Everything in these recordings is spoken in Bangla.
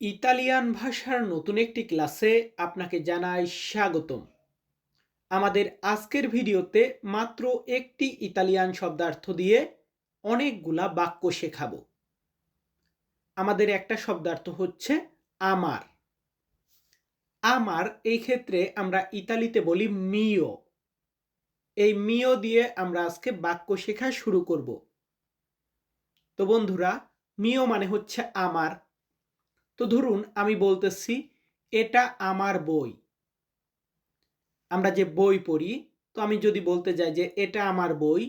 ইতালিয়ান ভাষার নতুন একটি ক্লাসে আপনাকে জানাই স্বাগতম। আমাদের আজকের ভিডিওতে মাত্র একটি ইতালিয়ান শব্দার্থ দিয়ে অনেকগুলা বাক্য শেখাবো। আমাদের একটা শব্দার্থ হচ্ছে আমার আমার এই ক্ষেত্রে আমরা ইতালিতে বলি মিও এই মিও দিয়ে আমরা আজকে বাক্য শেখা শুরু করব। তো বন্ধুরা মিও মানে হচ্ছে আমার তো ধরুন আমি বলতেছি, এটা আমার বই। আমরা যে বই পড়ি, তো আমি যদি বলতে যাই যে, এটা আমার বই,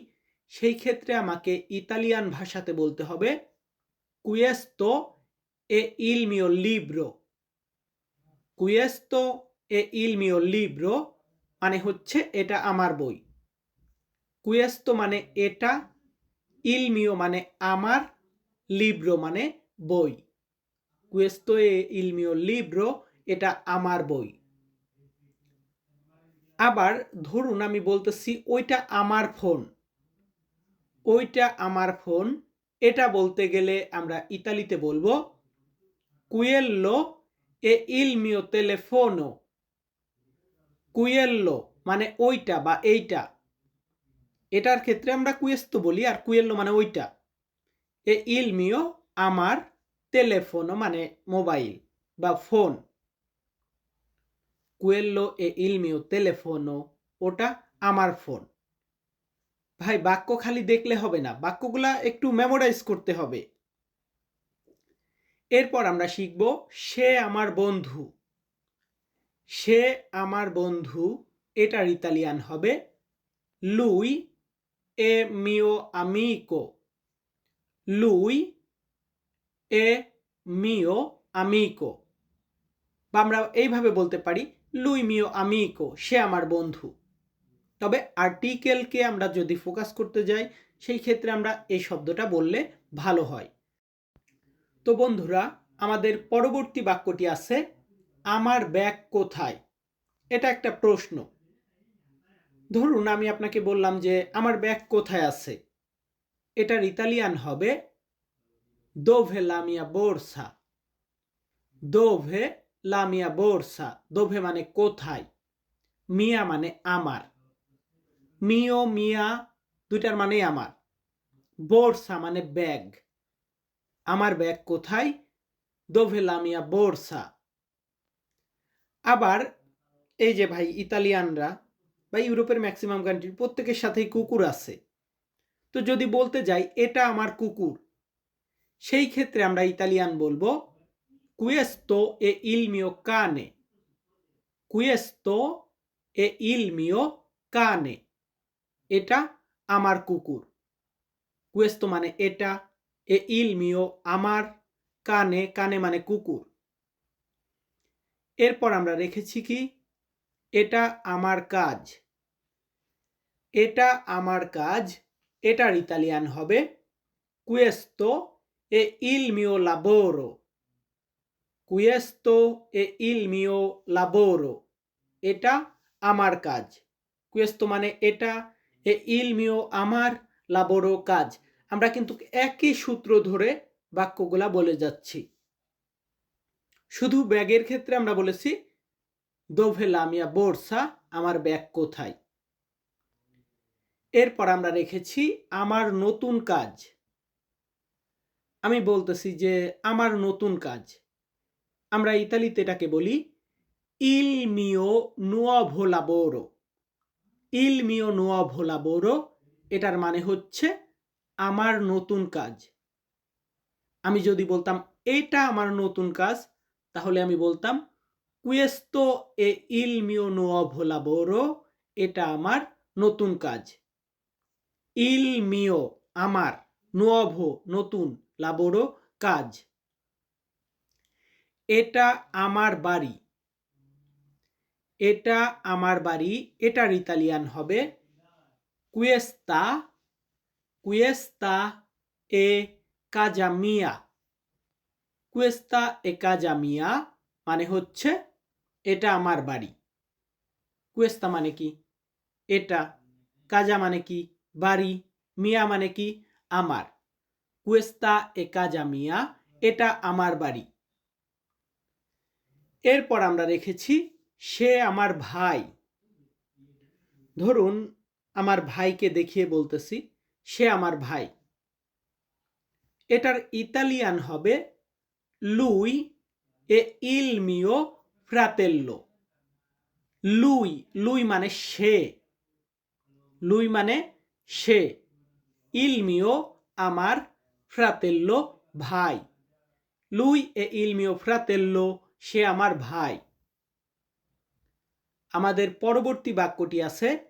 সেই ক্ষেত্রে আমাকে ইতালিয়ান ভাষাতে বলতে হবে কুয়েস্তো এ ইল মিও লিব্রো কুয়েস্তো এ ইল মিও লিব্রো মানে হচ্ছে, এটা আমার বই। কুয়েস্তো মানে এটা ইল মিও মানে আমার লিব্রো মানে বই। কুয়েস্তো এ ইল মিও লিব্রো এটা আমার বই। আবার ধরুন আমি বলতেছি, ওইটা আমার ফোন। ওইটা আমার ফোন, এটা বলতে গেলে আমরা ইতালিতে বলব কুয়েল্লো এ ইল মিও টেলেফোনো কুয়েল্লো মানে ওইটা বা এইটা। এটার ক্ষেত্রে আমরা কুয়েস্তো বলি, আর কুয়েল্লো মানে ওইটা। এ ইল মিও আমার টেলেফোনো মানে মোবাইল বা ফোন কুয়েল্লো এ ইল মিও টেলেফোনো ওটা আমার ফোন ভাই বাক্য খালি দেখলে হবে না। বাক্যগুলা একটু মেমোরাইজ করতে হবে। এরপর আমরা শিখব, সে আমার বন্ধু। সে আমার বন্ধু এটার ইতালিয়ান হবে। লুই এ মিও আমিকো লুই এ মিও আমিকো। বা আমরা এইভাবে বলতে পারি, লুই মিও আমিকো, সে আমার বন্ধু। তবে আর্টিকেলকে আমরা যদি ফোকাস করতে যাই, সেই ক্ষেত্রে আমরা এই শব্দটা বললে ভালো হয়। তো বন্ধুরা, আমাদের পরবর্তী বাক্যটি আছে, আমার ব্যাগ কোথায়? এটা একটা প্রশ্ন। ধরুন আমি আপনাকে বললাম যে, আমার ব্যাগ কোথায় আছে? এটার ইতালিয়ান হবে দোভে লামিয়া বোরসা দোভে লামিয়া বোরসা দোভে মানে কোথায় মিয়া মানে আমার মিও মিয়া দুইটার মানেই আমার বোরসা মানে ব্যাগ আমার ব্যাগ কোথায় দোভে লামিয়া বোরসা আবার এই যে ভাই, ইতালিয়ানরা বা ইউরোপের ম্যাক্সিমাম কান্ট্রির প্রত্যেকের সাথেই কুকুর আছে। তো যদি বলতে যাই, এটা আমার কুকুর। সেই ক্ষেত্রে আমরা ইতালিয়ান বলব কুয়েস্তো এ ইল মিও কানে কুয়েস্তো এ ইল মিও কানে এটা আমার কুকুর। কুয়েস্তো মানে এটা এ ইল মিও আমার কানে কানে মানে কুকুর। এরপর আমরা রেখেছি কি? এটা আমার কাজ। এটা আমার কাজ, এটার ইতালিয়ান হবে কুয়েস্তো e il mio lavoro. Questo è il mio lavoro. এটা আমার কাজ কুয়েস্তো মানে এটা এ ইল মিও আমার লাবোরো কাজ আমরা কিন্তু একই সূত্র ধরে বাক্যগুলা বলে যাচ্ছি শুধু ব্যাগের ক্ষেত্রে আমরা বলেছি দোভে লামিয়া বোরসা আমার ব্যাগ কোথায় এরপর আমরা রেখেছি আমার নতুন কাজ আমি বলতেছি যে আমার নতুন কাজ। আমরা ইতালিতে এটাকে বলি ইল মিও নুয়া ভোলা বোরো। ইল মিও নুয়া ভোলা বোরো, এটার মানে হচ্ছে আমার নতুন কাজ। আমি যদি বলতাম এটা আমার নতুন কাজ, তাহলে আমি বলতাম কুয়েস্তো এ ইল মিও নুয়া ভোলা বোরো, এটা আমার নতুন কাজ। ইল মিও আমার। নোয়াভো নতুন লাবোরো কাজ। এটা আমার বাড়ি। এটা আমার বাড়ি, এটার ইতালিয়ান হবে কুয়েস্তা। কুয়েস্তা এ কাজামিয়া কুয়েস্তা এ কাজামিয়া মানে হচ্ছে এটা আমার বাড়ি। কুয়েস্তা মানে কি? এটা কাজা মানে কি? বাড়ি। মিয়া মানে কি? আমার। কুয়েস্তা একা জামিয়া এটা আমার বাড়ি। এরপর আমরা রেখেছি, সে আমার ভাই। ধরুন, আমার ভাইকে দেখিয়ে বলতেছি, সে আমার ভাই। এটার ইতালিয়ান হবে, লুই এ ইল মিও ফ্রাতেল্লো। লুই লুই মানে সে। লুই মানে সে। ইল মিও আমার ফ্রাতেল্লো ভাই। লুই এ ইল মিও ফ্রাতেল্লো, সে আমার ভাই। আমাদের পরবর্তী বাক্যটি আছে,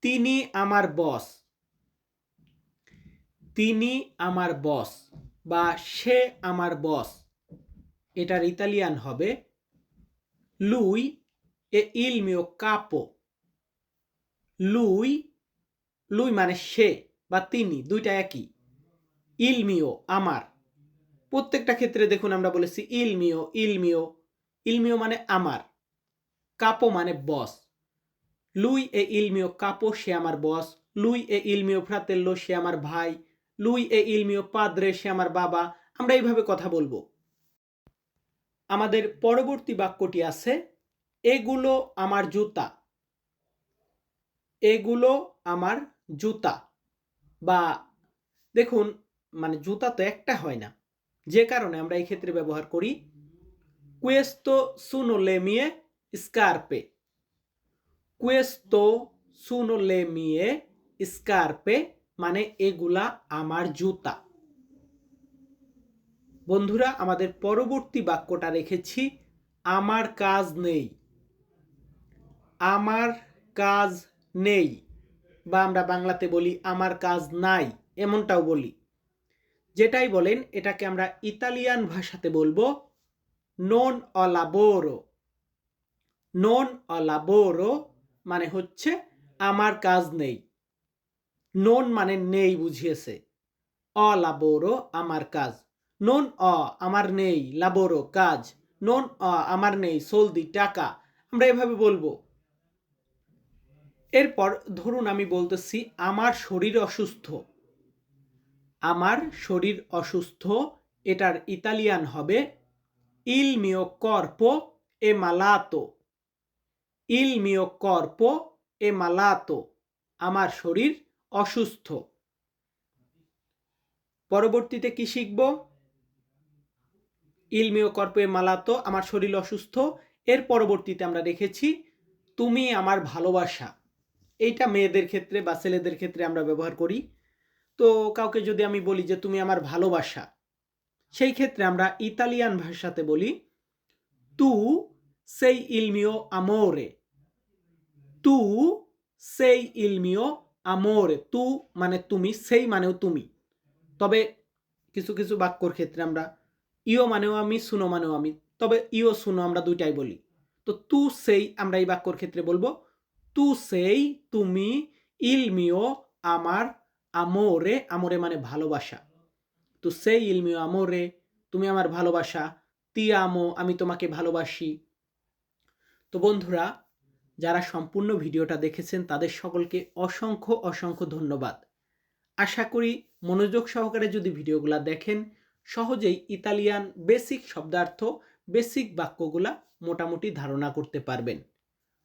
তিনি আমার বস। তিনি আমার বস বা সে আমার বস। এটার ইতালিয়ান হবে, লুই এ ইল মিও কাপো। লুই? লুই মানে সে। বা তিনি, দুইটা একই। ইলমিও আমার। প্রত্যেকটা ক্ষেত্রে দেখুন আমরা বলেছি ইলমিও ইলমিও ইলমিও মানে আমার। কাপো মানে বস। লুই এ ইলমিও কাপো, সে আমার বস। লুই এ ইলমিও ফ্রাতেল্লো সে আমার ভাই। লুই এ ইলমিও পাদ্রে, সে আমার বাবা। আমরা এইভাবে কথা বলব। আমাদের পরবর্তী বাক্যটি আছে, এগুলো আমার জুতা। এগুলো আমার জুতা। বা দেখুন মানে জুতা তো একটা হয় না। যে কারণে আমরা এই ক্ষেত্রে ব্যবহার করি কুয়েস্তো সুনো লেমিয়ে স্কার্পে। কুয়েস্তো সুনো লেমিয়ে স্কার্পে মানে এগুলা আমার জুতা। বন্ধুরা, আমাদের পরবর্তী বাক্যটা রেখেছি, আমার কাজ নেই। আমার কাজ নেই। বা আমরা বাংলাতে বলি, আমার কাজ নাই এমনটাও বলি। যেটাই বলেন, এটাকে আমরা ইতালিয়ান ভাষাতে বলব নন অলাবোরো নন অলাবোরো মানে হচ্ছে, আমার কাজ নেই নন মানে নেই বুঝিয়েছে। অলাবোরো আমার কাজ নন অ আমার নেই লাবোরো কাজ নন অ আমার নেই সলদি টাকা আমরা এভাবে বলব। এরপর ধরুন আমি বলতেছি, আমার শরীর অসুস্থ। আমার শরীর অসুস্থ, এটার ইতালিয়ান হবে ইল মিও কর্পো এ মালাতো। ইল মিও কর্পো এ মালাতো, আমার শরীর অসুস্থ। পরবর্তীতে কি শিখব? ইলমিও কর্পে মালাতো, আমার শরীর অসুস্থ। এর পরবর্তীতে আমরা রেখেছি তুমি আমার ভালোবাসা। এইটা মেয়েদের ক্ষেত্রে বা ছেলেদের ক্ষেত্রে আমরা ব্যবহার করি। তো কাউকে যদি আমি বলি যে, তুমি আমার ভালোবাসা, সেই ক্ষেত্রে আমরা ইতালিয়ান ভাষাতে বলি, তু সেই ইলমিও আমোরে। তু সেই ইলমিও আমোরে। তু মানে তুমি, সেই মানেও তুমি। তবে কিছু কিছু বাক্যর ক্ষেত্রে আমরা ইও মানেও আমি শুনো মানেও আমি। তবে ইও শুনো আমরা দুইটাই বলি। তো তু, সেই আমরা এই বাক্যর ক্ষেত্রে বলব তু সেই তুমি ইলমিও আমার আমোরে আমরে মানে ভালোবাসা। তো সেই ইলমিও আমোরে তুমি আমার ভালোবাসা তি আমো আমি তোমাকে ভালোবাসি। তো বন্ধুরা, যারা সম্পূর্ণ ভিডিওটা দেখেছেন, তাদের সকলকে অসংখ্য অসংখ্য ধন্যবাদ। আশা করি মনোযোগ সহকারে যদি ভিডিওগুলা দেখেন, সহজেই ইতালিয়ান বেসিক শব্দার্থ, বেসিক বাক্যগুলা মোটামুটি ধারণা করতে পারবেন।